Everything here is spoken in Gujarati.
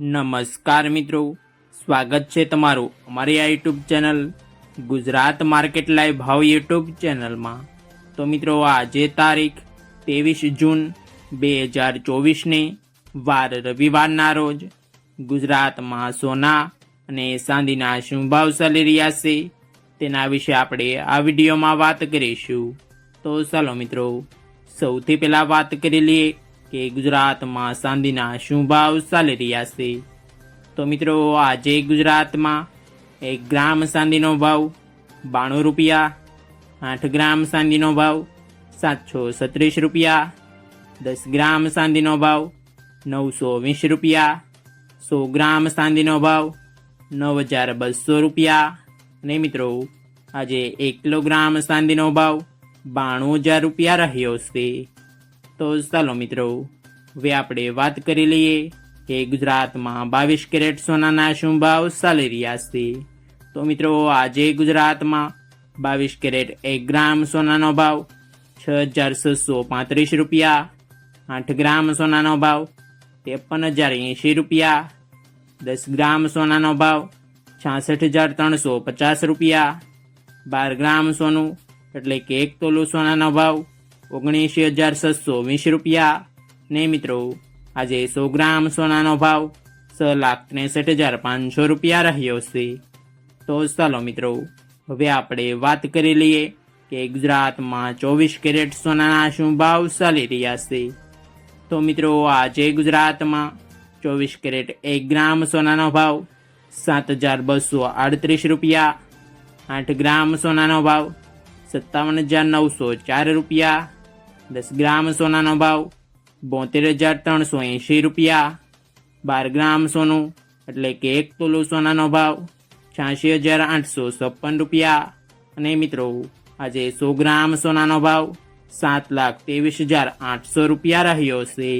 નમસ્કાર મિત્રો. સ્વાગત છે તમારું અમારી આ YouTube channel Gujarat market live ભાવ યુટ્યુબ ચેનલમાં. તો મિત્રો, આજે તારીખ ત્રેવીસ જૂન બે હજાર ચોવીસને વાર રવિવારના રોજ ગુજરાતમાં સોના અને ચાંદીના શું ભાવ ચાલી રહ્યા છે તેના વિશે આપણે આ વિડીયોમાં વાત કરીશું. તો ચાલો મિત્રો, સૌથી પહેલાં વાત કરી લઈએ કે ગુજરાતમાં ચાંદીના શું ભાવ ચાલી રહ્યા છે? તો મિત્રો, આજે ગુજરાતમાં એક ગ્રામ ચાંદીનો ભાવ બાણું રૂપિયા, આઠ ગ્રામ ચાંદીનો ભાવ સાતસો સત્રીસ રૂપિયા, દસ ગ્રામ ચાંદીનો ભાવ નવસો વીસ રૂપિયા, સો ગ્રામ ચાંદીનો ભાવ નવ હજાર બસો રૂપિયા. અને મિત્રો, આજે એક કિલોગ્રામ ચાંદીનો ભાવ બાણું હજાર રૂપિયા રહ્યો છે. તો ચાલો મિત્રો, હવે આપણે વાત કરી લઈએ કે ગુજરાતમાં બાવીસ કેરેટ સોનાના શું ભાવ ચાલી રહ્યા છે. તો મિત્રો, આજે ગુજરાતમાં બાવીસ કેરેટ એક ગ્રામ સોનાનો ભાવ છ હજાર છસો પાંત્રીસ રૂપિયા, આઠ ગ્રામ સોનાનો ભાવ ત્રેપન હજાર એંશી રૂપિયા, દસ ગ્રામ સોનાનો ભાવ છાસઠ હજાર ત્રણસો પચાસ રૂપિયા, બાર ગ્રામ સોનું એટલે કે એક તોલું સોનાનો ભાવ ઓગણીસી હજાર છસો વીસ રૂપિયા. ને મિત્રો, આજે સો ગ્રામ સોનાનો ભાવ છ લાખ ત્રેસઠ હજાર પાંચસો રૂપિયા રહ્યો છે. તો ચાલો મિત્રો, હવે આપણે વાત કરી લઈએ કે ગુજરાતમાં ચોવીસ કેરેટ સોનાના શું ભાવ ચાલી રહ્યા છે. તો મિત્રો, આજે ગુજરાતમાં ચોવીસ કેરેટ એક ગ્રામ સોનાનો ભાવ સાત હજાર બસો આડત્રીસ રૂપિયા. આઠ ગ્રામ સોનાનો ભાવ સત્તાવન હજાર નવસો ચાર રૂપિયા. દસ ગ્રામ સોનાનો ભાવ, બોતેર હજાર ત્રણસો એંશી રૂપિયા. બાર ગ્રામ સોનું, એટલે કે એક તોલું સોનાનો ભાવ છ્યાસી હજાર આઠસો છપ્પન રૂપિયા. અને મિત્રો, આજે સો ગ્રામ સોનાનો ભાવ સાત લાખ ત્રેવીસ હજાર આઠસો રૂપિયા રહ્યો છે.